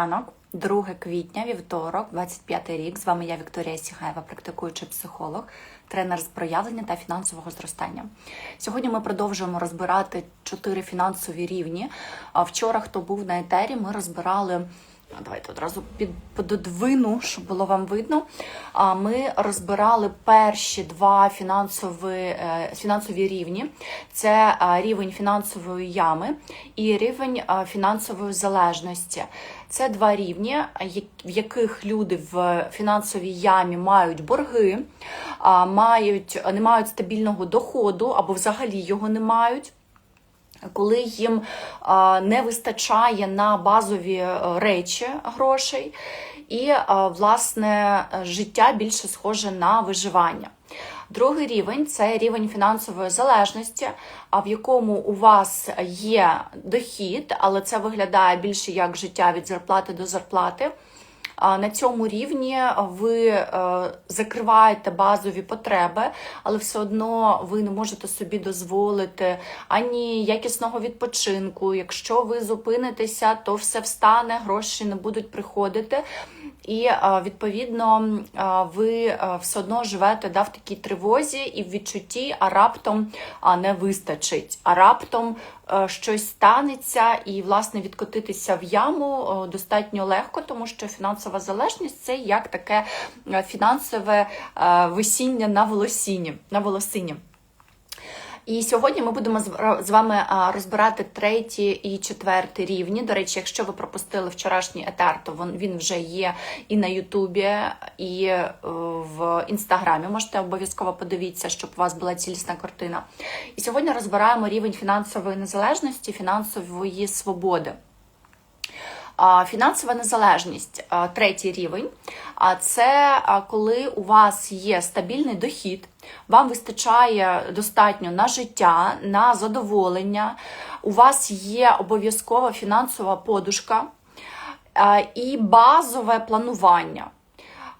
Ранок, 2 квітня, вівторок, 25 рік. З вами я Вікторія Сігаєва, практикуючий психолог, тренер з проявлення та фінансового зростання. Сьогодні ми продовжуємо розбирати чотири фінансові рівні. А Вчора, хто був на етері, ми розбирали. Давайте одразу під пододвину, щоб було вам видно. А, Ми розбирали перші два фінансові, е, фінансові рівні: це рівень фінансової ями і рівень фінансової залежності. Це два рівні, в яких люди в фінансовій ямі мають борги, мають, не мають стабільного доходу або взагалі його не мають. Коли їм не вистачає на базові е, речі грошей, і власне життя більше схоже на виживання. Другий рівень це рівень фінансової залежності, а в якому у вас є дохід, але це виглядає більше як життя від зарплати до зарплати. На цьому рівні ви е, закриваєте базові потреби, але все одно ви не можете собі дозволити ані якісного відпочинку. Якщо ви зупинитеся, то все встане, гроші не будуть приходити. І е, відповідно е, ви е, все одно живете да, в такій тривозі і в відчутті, а раптом не вистачить, а раптом щось станеться, і власне відкотитися в яму достатньо легко, тому що фінансова залежність це як таке фінансове висіння на волосіні, на волосині. І сьогодні ми будемо з- вами розбирати третій і четвертий рівні. До речі, якщо ви пропустили вчорашній етер, то він, вже є і на Ютубі, і е, в інстаграмі. Можете обов'язково подивитися, щоб у вас була цілісна картина. І сьогодні розбираємо рівень фінансової незалежності, фінансової свободи. Фінансова незалежність, третій рівень. Це коли у вас є стабільний дохід, вам вистачає достатньо на життя, на задоволення, у вас є обов'язкова фінансова подушка і базове планування.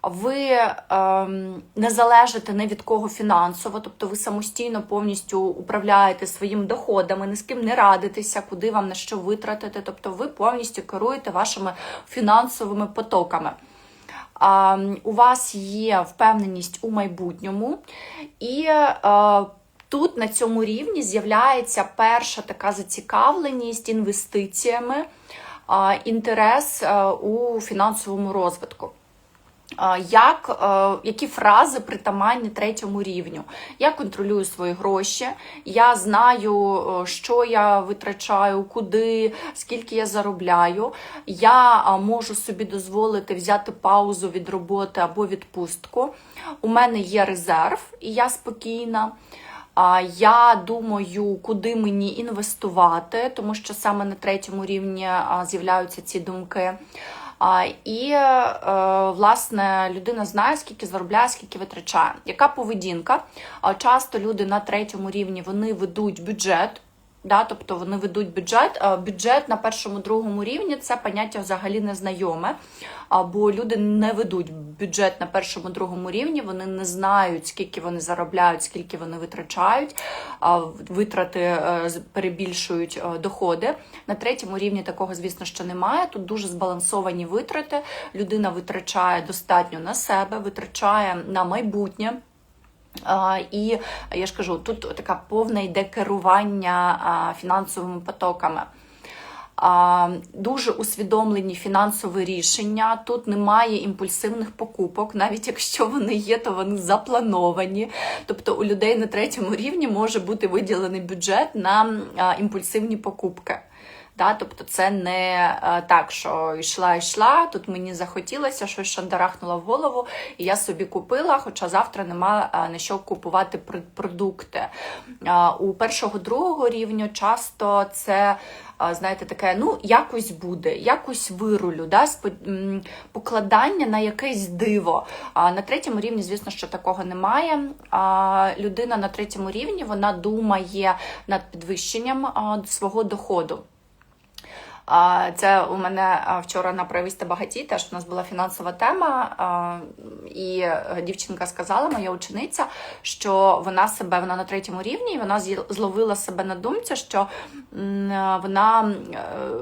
Ви ем, не залежите ні від кого фінансово, тобто ви самостійно повністю управляєте своїм доходами, ні з ким не радитеся, куди вам на що витратити. Тобто ви повністю керуєте вашими фінансовими потоками. У вас є впевненість у майбутньому, і е, тут на цьому рівні з'являється перша така зацікавленість інвестиціями, інтерес е, у фінансовому розвитку. Як, е, які фрази притаманні третьому рівню? Я контролюю свої гроші, я знаю, е, що я витрачаю, куди, скільки я заробляю. Я можу собі дозволити взяти паузу від роботи або відпустку. У мене є резерв, і я спокійна. Я думаю, куди мені інвестувати, тому що саме на третьому рівні з'являються ці думки. І, е, власне, людина знає, скільки заробляє, скільки витрачає. Яка поведінка? А, Часто люди на третьому рівні вони ведуть бюджет. Да, тобто вони ведуть бюджет. Бюджет на першому другому рівні це поняття взагалі незнайоме. Бо люди не ведуть бюджет на першому другому рівні, вони не знають, скільки вони заробляють, скільки вони витрачають, витрати е, перебільшують е, доходи. На третьому рівні такого, звісно, що немає. Тут дуже збалансовані витрати. Людина витрачає достатньо на себе, витрачає на майбутнє. І я ж кажу, тут така повне йде керування фінансовими потоками. Дуже усвідомлені фінансові рішення. Тут немає імпульсивних покупок, навіть якщо вони є, то вони заплановані. Тобто у людей на третьому рівні може бути виділений бюджет на імпульсивні покупки. Да, тобто це не е, так, що йшла, йшла, тут мені захотілося, щось шандарахнуло в голову, і я собі купила, хоча завтра нема е, на що купувати продукти. Е, У першого другого рівню часто це. Знаєте, таке, ну якось буде, якось вирулю, да, покладання на якесь диво. А на третьому рівні, звісно, що такого немає. А людина на третьому рівні вона думає над підвищенням свого доходу. Це у мене вчора на «Проявись багаті теж у нас була фінансова тема, і дівчинка сказала, моя учениця, що вона себе вона на третьому рівні, і вона зловила себе на думці, що вона е,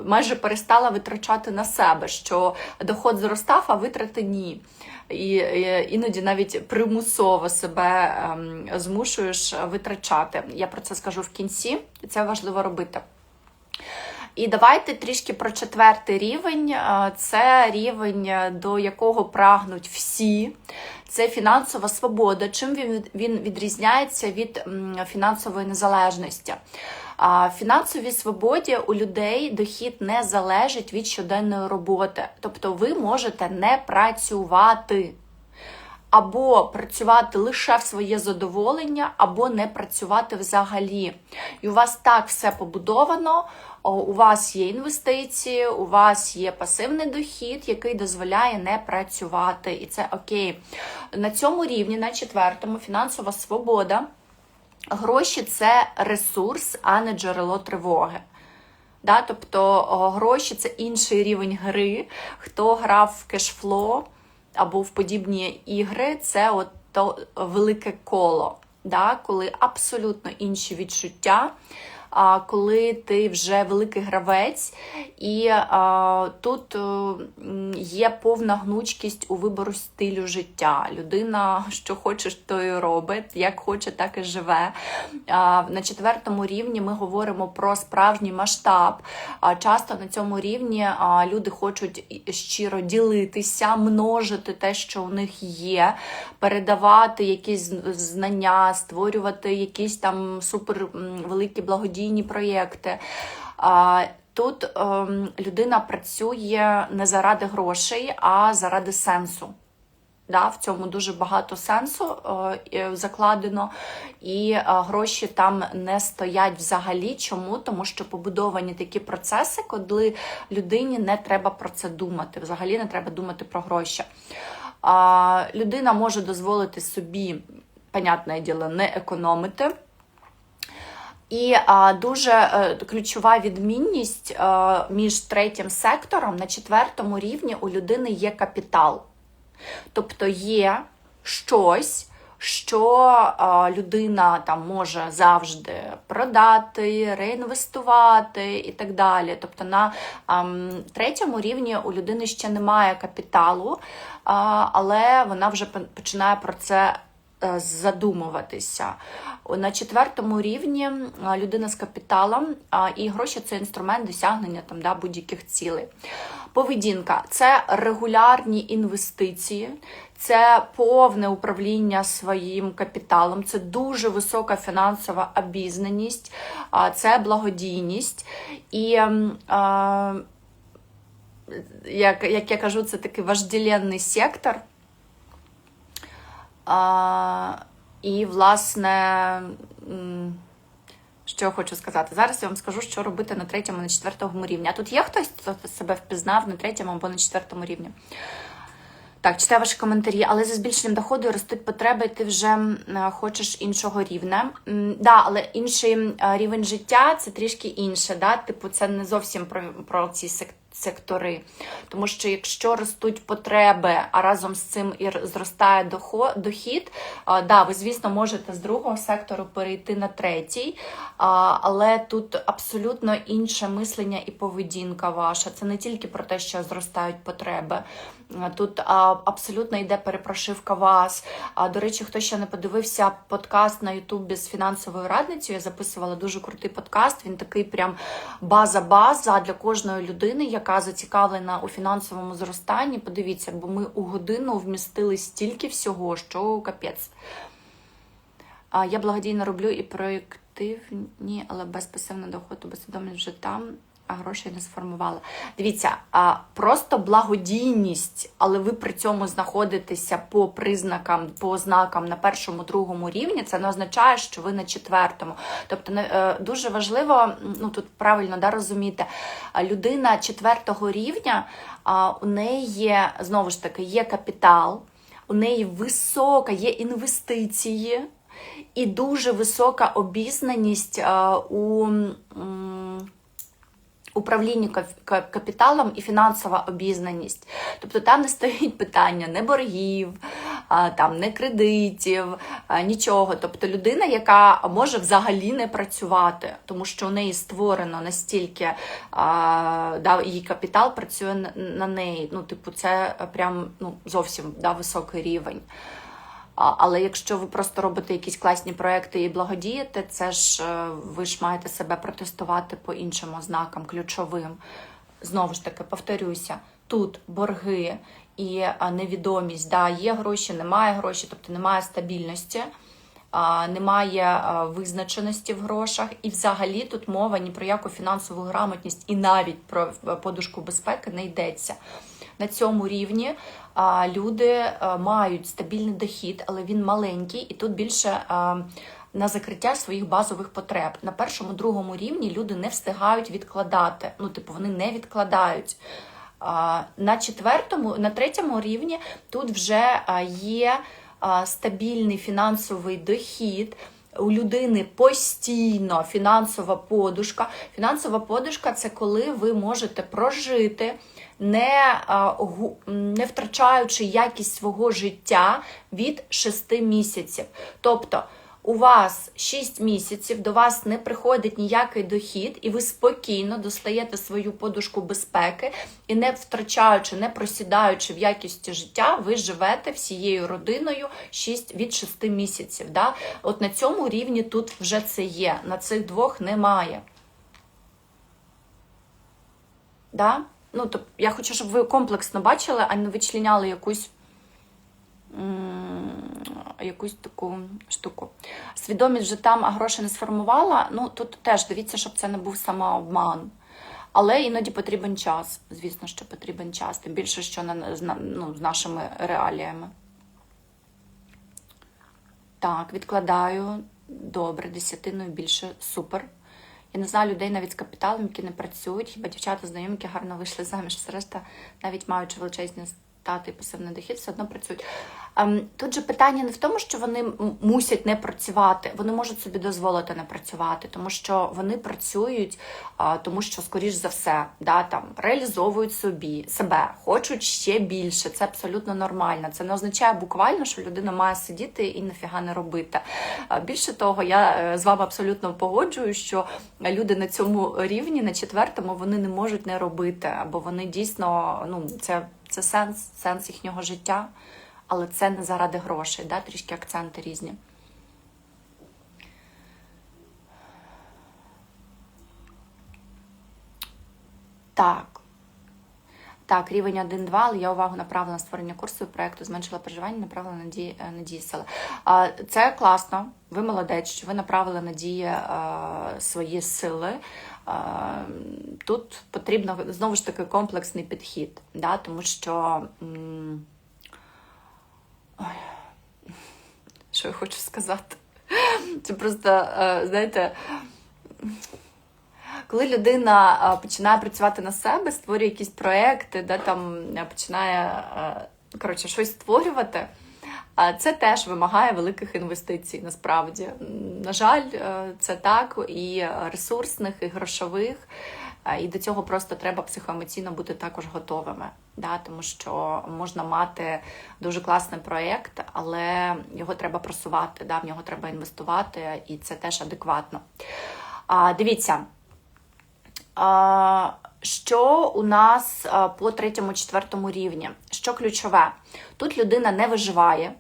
майже перестала витрачати на себе, що доход зростав, а витрати ні. І іноді навіть примусово себе ем, змушуєш витрачати. Я про це скажу в кінці, і це важливо робити. І давайте трішки про четвертий рівень. Е, Це рівень, е, до якого прагнуть всі. Це фінансова свобода. Чим він, він відрізняється від фінансової незалежності? А фінансовій свободі у людей дохід не залежить від щоденної роботи. Тобто ви можете не працювати. Або працювати лише в своє задоволення, або не працювати взагалі. І у вас так все побудовано. У вас є інвестиції, у вас є пасивний дохід, який дозволяє не працювати. І це окей. На цьому рівні, на четвертому, фінансова свобода. Гроші це ресурс, а не джерело тривоги. Да? Тобто гроші це інший рівень гри. Хто грав в кешфло або в подібні ігри, це от то велике коло, да? коли абсолютно інші відчуття. Коли ти вже великий гравець, і тут е, є повна гнучкість у вибору стилю життя. Людина, що хоче, то і робить, як хоче, так і живе. На четвертому рівні ми говоримо про справжній масштаб. Часто на цьому рівні люди хочуть щиро ділитися, множити те, що у них є, передавати якісь знання, створювати якісь там супер м, великі благодійні проєкти. Тут ем, людина працює не заради грошей, а заради сенсу. Да, в цьому дуже багато сенсу е, е, закладено, і е, гроші там не стоять взагалі. Чому? Тому що побудовані такі процеси, коли людині не треба про це думати. Взагалі не треба думати про гроші. А, людина може дозволити собі, понятне діло, не економити. І а, дуже е, ключова відмінність е, між третім сектором на четвертому рівні у людини є капітал. Тобто є щось, що а, людина там може завжди продати, реінвестувати і так далі. Тобто на ам, третьому рівні у людини ще немає капіталу, а, але вона вже починає про це задумуватися. На четвертому рівні людина з капіталом і гроші це інструмент досягнення там, да, будь-яких цілей. Поведінка це регулярні інвестиції, це повне управління своїм капіталом, це дуже висока фінансова обізнаність, це благодійність. І як, як я кажу, це такий вожделенний сектор. А, і, власне, що я хочу сказати? Зараз я вам скажу, що робити на третьому, на четвертому рівні. А тут є хтось, хто себе впізнав на третьому або на четвертому рівні? Так, читаю ваші коментарі, але за збільшенням доходу ростуть потреби, і ти вже хочеш іншого рівня. Да, але інший е, рівень життя це трішки інше. Да? Типу, це не зовсім про, про ці сек- сектори. Тому що якщо ростуть потреби, а разом з цим і зростає дохід, да, ви, звісно, можете з другого сектору перейти на третій, але тут абсолютно інше мислення і поведінка ваша. Це не тільки про те, що зростають потреби. Тут абсолютно йде перепрошивка вас. До речі, хто ще не подивився подкаст на Ютубі з фінансовою радницею, я записувала дуже крутий подкаст. Він такий прям база-база для кожної людини, яка зацікавлена у фінансовому зростанні. Подивіться, бо ми у годину вмістили стільки всього, що капець. Я благодійно роблю і проєктивні, але без пасивного доходу, без свідомість вже там, грошей не сформувала. Дивіться, просто благодійність, але ви при цьому знаходитеся по признакам, по ознакам на першому, другому рівні, це не означає, що ви на четвертому. Тобто е, дуже важливо, ну тут правильно да, розуміти, людина четвертого рівня, у неї є, знову ж таки, є капітал, у неї висока, є інвестиції і дуже висока обізнаність а, у, м, кап- капіталом і фінансова обізнаність. Тобто там не стоїть питання не боргів, там не кредитів, нічого. Тобто людина, яка може взагалі не працювати, тому що у неї створено настільки да, її капітал працює на неї. Ну, типу, це прям ну, зовсім да, високий рівень. Але якщо ви просто робите якісь класні проекти і благодієте, це ж е, ви ж маєте себе протестувати по іншим ознакам, ключовим. Знову ж таки, повторюся, тут борги і невідомість, да, є гроші, немає грошей, тобто немає стабільності, немає визначеності в грошах, і взагалі тут мова ні про яку фінансову грамотність і навіть про е, подушку безпеки не йдеться. На цьому рівні люди мають стабільний дохід, але він маленький, і тут більше на закриття своїх базових потреб. На першому, другому рівні люди не встигають відкладати. Ну, типу, вони не відкладають. На четвертому, на третьому рівні тут вже є стабільний фінансовий дохід. У людини постійно фінансова подушка. Фінансова подушка це коли ви можете прожити, не, не втрачаючи якість свого життя від 6 місяців. Тобто у вас 6 місяців, до вас не приходить ніякий дохід, і ви спокійно достаєте свою подушку безпеки і не втрачаючи, не просідаючи в якісті життя, ви живете всією родиною 6, від 6 місяців. Да? От на цьому рівні тут вже це є, на цих двох немає. Да? Ну, тобто, я хочу, щоб ви комплексно бачили, а не вичленяли якусь якусь таку штуку. Свідомість вже там, а гроші не сформувала. Ну тут теж дивіться, щоб це не був самообман. Але іноді потрібен час. Звісно, що потрібен час, тим більше, що на- ну, з нашими реаліями. Так, відкладаю. Добре, десятиною більше. Супер. Я не знаю людей навіть з капіталом, які не працюють. Хіба дівчата знайомі, які гарно вийшли заміж, все решта, навіть маючи величезні стати і пасивний дохід, все одно працюють. Ем, Тут же питання не в тому, що вони мусять не працювати, вони можуть собі дозволити не працювати, тому що вони працюють, тому що, скоріш за все, да, там, реалізовують собі себе, хочуть ще більше. Це абсолютно нормально. Це не означає буквально, що людина має сидіти і нафіга не робити. Більше того, я е, з вами абсолютно погоджую, що люди на цьому рівні, на четвертому, вони не можуть не робити, або вони дійсно, ну, це, це сенс, сенс їхнього життя, але це не заради грошей, да? трішки акценти різні. Так. Так, рівень 1-2, але я увагу направила на створення курсу і проєкту, зменшила переживання, направила на дії, е, на дії сили. Це класно, ви молодець, що ви направили на дії е, свої сили. Тут потрібно знову ж таки комплексний підхід, да, тому що. Ой, що я хочу сказати? Це просто, е, знаєте, коли людина починає працювати на себе, створює якісь проекти, де там е, починає е, коротше, щось створювати, це теж вимагає великих інвестицій насправді. На жаль, е, це так, і ресурсних, і грошових. І до цього просто треба психоемоційно бути також готовими. Да? Тому що можна мати дуже класний проєкт, але його треба просувати, да? в нього треба інвестувати, і це теж адекватно. А, дивіться, що у нас по третьому, четвертому рівні? Що ключове? Тут людина не виживає.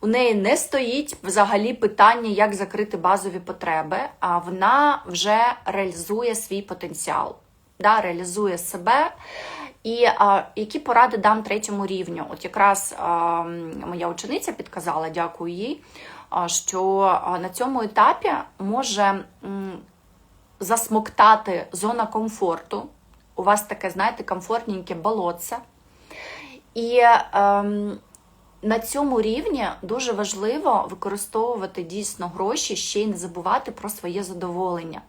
У неї не стоїть взагалі питання, як закрити базові потреби, а вона вже реалізує свій потенціал, да, реалізує себе. І а, які поради дам третьому рівню? От якраз а, моя учениця підказала, дякую їй, а, що на цьому етапі може засмоктати зона комфорту. У вас таке, знаєте, комфортненьке болотце. І ем, на цьому рівні дуже важливо використовувати дійсно гроші, ще й не забувати про своє задоволення.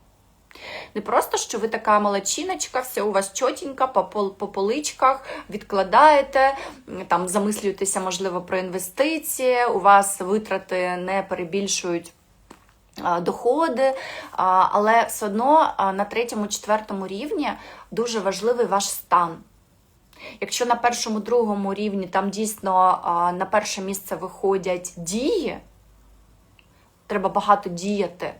Не просто, що ви така молодчиночка, все у вас чотенько, по, по поличках, відкладаєте, там замислюєтеся, можливо, про інвестиції, у вас витрати не перебільшують доходи, але все одно на третьому, четвертому рівні дуже важливий ваш стан. Якщо на першому, другому рівні там дійсно на перше місце виходять дії, треба багато діяти,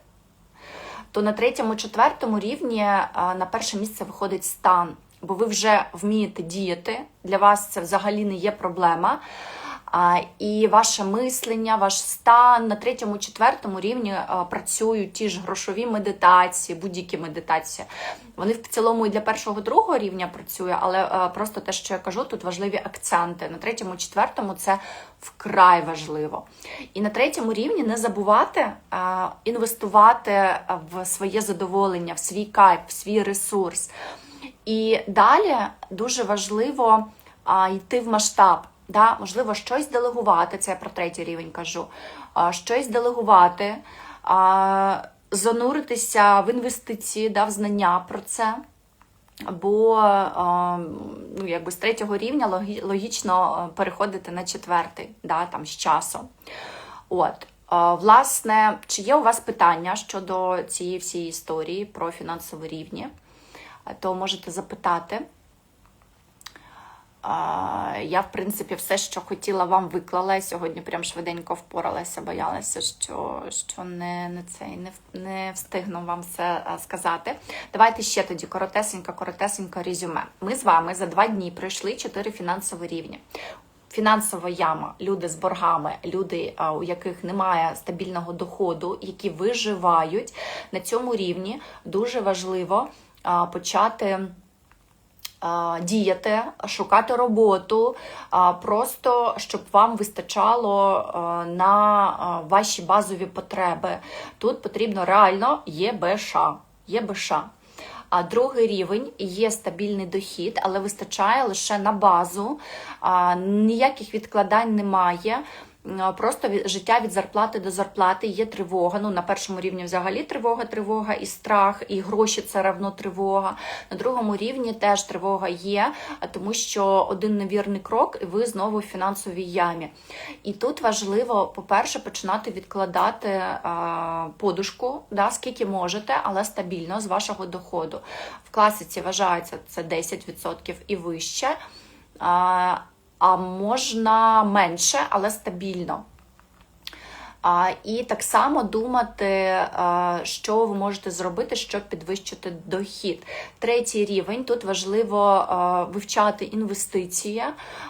то на третьому, четвертому рівні на перше місце виходить стан, бо ви вже вмієте діяти, для вас це взагалі не є проблема. І ваше мислення, ваш стан на третьому, четвертому рівні працюють ті ж грошові медитації, будь-які медитації. Вони в цілому і для першого, другого рівня працює, але просто те, що я кажу, тут важливі акценти. На третьому, четвертому це вкрай важливо. І на третьому рівні не забувати інвестувати в своє задоволення, в свій кайф, в свій ресурс. І далі дуже важливо йти в масштаб. Да, можливо, щось делегувати, це я про третій рівень кажу. Щось делегувати, зануритися в інвестиції, да, в знання про це. Бо ну, якби з третього рівня логічно переходити на четвертий, да, там, з часом. От. Власне, чи є у вас питання щодо цієї всієї історії про фінансові рівні, то можете запитати. Я, в принципі, все, що хотіла, вам виклала. Сьогодні прям швиденько впоралася, боялася, що, що не, не, цей, не, не встигну вам все сказати. Давайте ще тоді коротесенько, коротесенько резюме. Ми з вами за два дні пройшли чотири фінансові рівні. Фінансова яма, люди з боргами, люди, у яких немає стабільного доходу, які виживають на цьому рівні, дуже важливо почати а, діяти, шукати роботу, просто щоб вам вистачало на ваші базові потреби. Тут потрібно реально ЄБШ. ЄБШ. А другий рівень є стабільний дохід, але вистачає лише на базу, ніяких відкладань немає. Просто життя від зарплати до зарплати є тривога. Ну на першому рівні взагалі тривога, тривога і страх, і гроші це равно тривога. На другому рівні теж тривога є, тому що один невірний крок, і ви знову в фінансовій ямі. І тут важливо, по-перше, починати відкладати а, подушку, да, скільки можете, але стабільно з вашого доходу. В класиці вважається це 10% і вище. А можна менше, але стабільно. А, і так само думати, а, що ви можете зробити, щоб підвищити дохід. Третій рівень тут важливо а, вивчати інвестиції,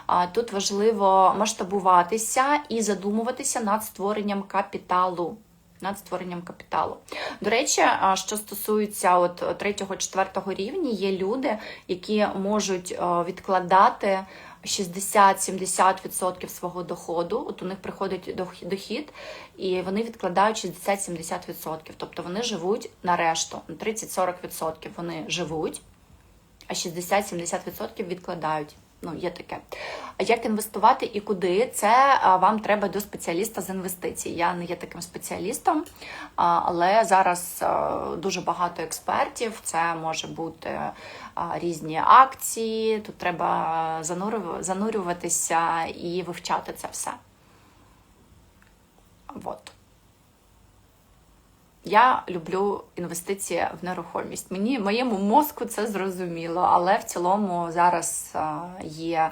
а, тут важливо масштабуватися і задумуватися над створенням капіталу. Над створенням капіталу. До речі, що стосується от третього, четвертого рівні, є люди, які можуть відкладати 60-70% свого доходу. От у них приходить дох- дохід, і вони відкладають 60-70%. Тобто вони живуть на решту, на 30-40% вони живуть, а 60-70% відкладають. Ну, є таке. Як інвестувати і куди? Це вам треба до спеціаліста з інвестицій. Я не є таким спеціалістом, але зараз дуже багато експертів. Це може бути різні акції. Тут треба занурюватися і вивчати це все. Вот. Я люблю інвестиції в нерухомість. Мені моєму мозку це зрозуміло, але в цілому зараз є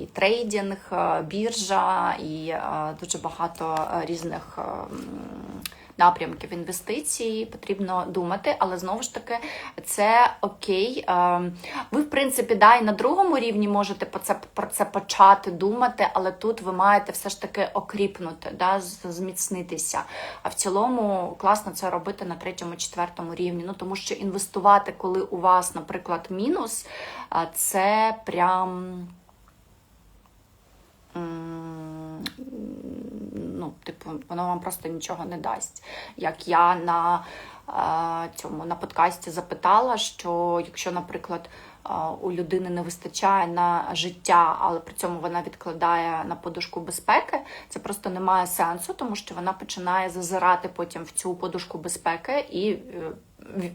і трейдинг, біржа, і дуже багато різних а, м, напрямків інвестицій. Потрібно думати, але знову ж таки це окей. Ви, в принципі, да, і на другому рівні можете про це, про це почати думати, але тут ви маєте все ж таки окріпнути, да, зміцнитися. А в цілому класно це робити на третьому, четвертому рівні. Ну тому що інвестувати, коли у вас, наприклад, мінус, це прям. Ну, типу, воно вам просто нічого не дасть. Як я на е, цьому на подкасті запитала, що якщо, наприклад, у людини не вистачає на життя, але при цьому вона відкладає на подушку безпеки, це просто не має сенсу, тому що вона починає зазирати потім в цю подушку безпеки і е,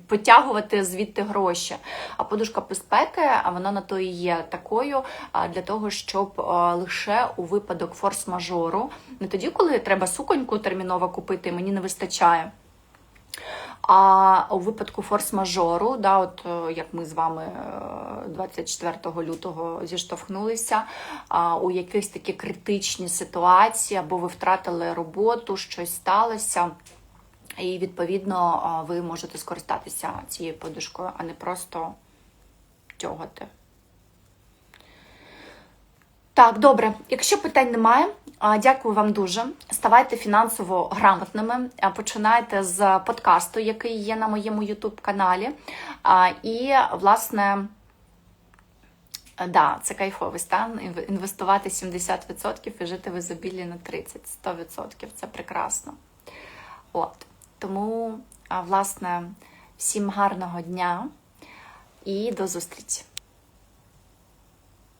потягувати звідти гроші. А подушка безпеки, а вона на то і є такою для того, щоб лише у випадок форс-мажору, не тоді, коли треба суконьку терміново купити, мені не вистачає. А у випадку форс-мажору, да, от е, як ми з вами е, 24 лютого зіштовхнулися, у якихось такі критичні ситуації, або ви втратили роботу, щось сталося. І відповідно ви можете скористатися цією подушкою, а не просто тягати. Так, добре. Якщо питань немає, дякую вам дуже. Ставайте фінансово грамотними. Починайте з подкасту, який є на моєму YouTube каналі. І, власне, да, це кайфовий стан. Інвестувати 70% і жити в ізобіллі на 30%. 100%. Це прекрасно. От. Тому, власне, всім гарного дня і до зустрічі!